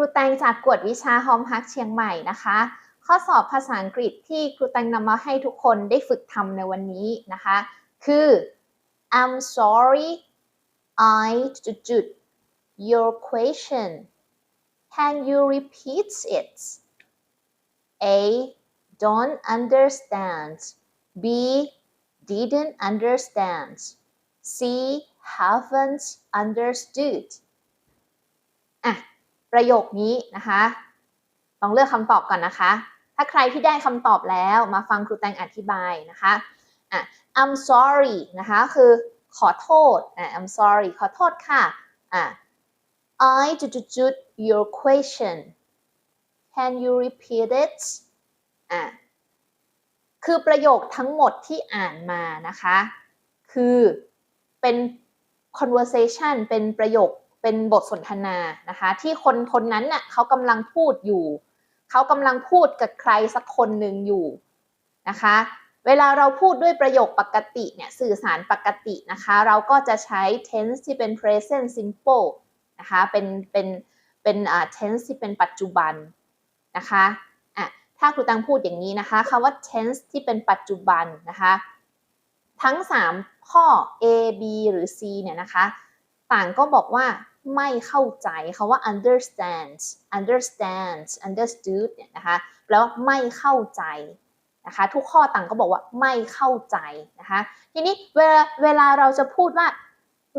รูแตงจากกวดวิชาฮอมฮักเชียงใหม่นะคะ ข้อสอบภาษาอังกฤษที่ครูแตงนำมาให้ทุกคนได้ฝึกทำในวันนี้นะคะ คือ I'm sorry I จุดจุด your question can you repeat it A don't understand B didn't understand C haven't understood อะ ประโยคนี้นะคะ ลองเลือกคำตอบก่อนนะคะ ถ้าใครที่ได้คำตอบแล้วมาฟังครูแตงอธิบายนะคะอะ I'm sorry นะคะคือขอโทษอะ I'm sorry ขอโทษค่ะอะ I จุดจุดจุด your question can you repeat it อะคือประโยคทั้งหมดที่อ่านมานะคะ คือเป็น conversation เป็นประโยค เป็นบทสนทนานะคะ ที่คนคนนั้นน่ะเขากำลังพูดอยู่ เขากำลังพูดกับใครสักคนหนึ่งอยู่นะคะ เวลาเราพูดด้วยประโยคปกติเนี่ยสื่อสารปกตินะคะ เราก็จะใช้ tense ที่เป็น present simple นะคะเป็นเป็นเป็นอ่า tense ที่เป็นปัจจุบันนะคะอะถ้าครูตังพูดอย่างนี้นะคะคำว่า tense ที่เป็นปัจจุบันนะคะทั้ง 3 ข้อ A B หรือ C เนี่ยนะคะ ต่างก็บอกว่า ไม่เข้าใจคาว่า understand understand understood เนี่ยนะคะแปลว่าไม่เข้าใจนะคะทุกข้อต่างก็บอกว่าไม่เข้าใจนะคะทีนี้เวลาเวลาเราจะพูดว่า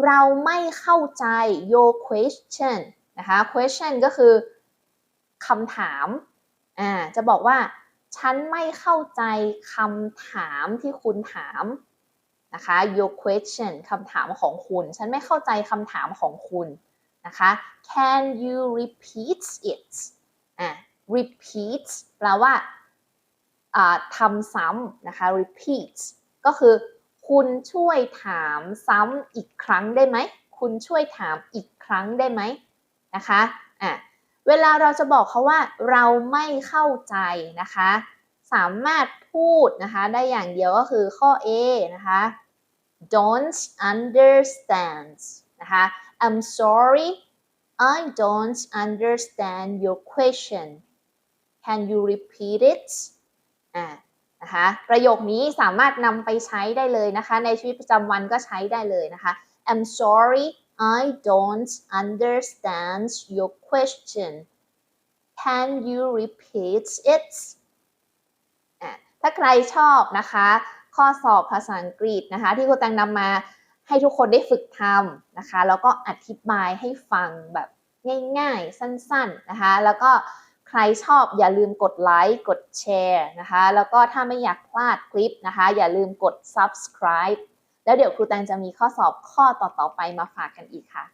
เราไม่เข้าใจ your question นะคะ question ก็คือคำถามอ่าจะบอกว่า ฉันไม่เข้าใจคำถามที่คุณถามนะคะ your question คำถามของคุณ ฉันไม่เข้าใจคำถามของคุณ นะคะ can you repeat it อ่า repeat แปลว่าอ่าทำซ้ำนะคะ repeat ก็คือ คุณช่วยถามซ้ำอีกครั้งได้ไหม คุณช่วยถามอีกครั้งได้ไหมนะคะอะเวลาเราจะบอกเขาว่าเราไม่เข้าใจนะคะ สามารถพูดนะคะได้อย่างเดียวก็คือข้อ A นะคะ don't understand นะคะ I'm sorry I don't understand your question can you repeat it อ่านะคะประโยคนี้สามารถนำไปใช้ได้เลยนะคะ ในชีวิตประจำวันก็ใช้ได้เลยนะคะ I'm sorry I don't understand your question can you repeat it อะถ้าใครชอบนะคะ ข้อสอบภาษาอังกฤษนะคะ ที่ครูแตงนำมา ให้ทุกคนได้ฝึกทำนะคะ แล้วก็อธิบายให้ฟังแบบง่ายๆ สั้นๆนะคะ แล้วก็ใครชอบอย่าลืมกดไลค์ กดแชร์นะคะ แล้วก็ถ้าไม่อยากพลาดคลิปนะคะ อย่าลืมกด subscribe แล้วเดี๋ยวครูแตงจะมีข้อสอบข้อต่อๆไปมาฝากกันอีกค่ะ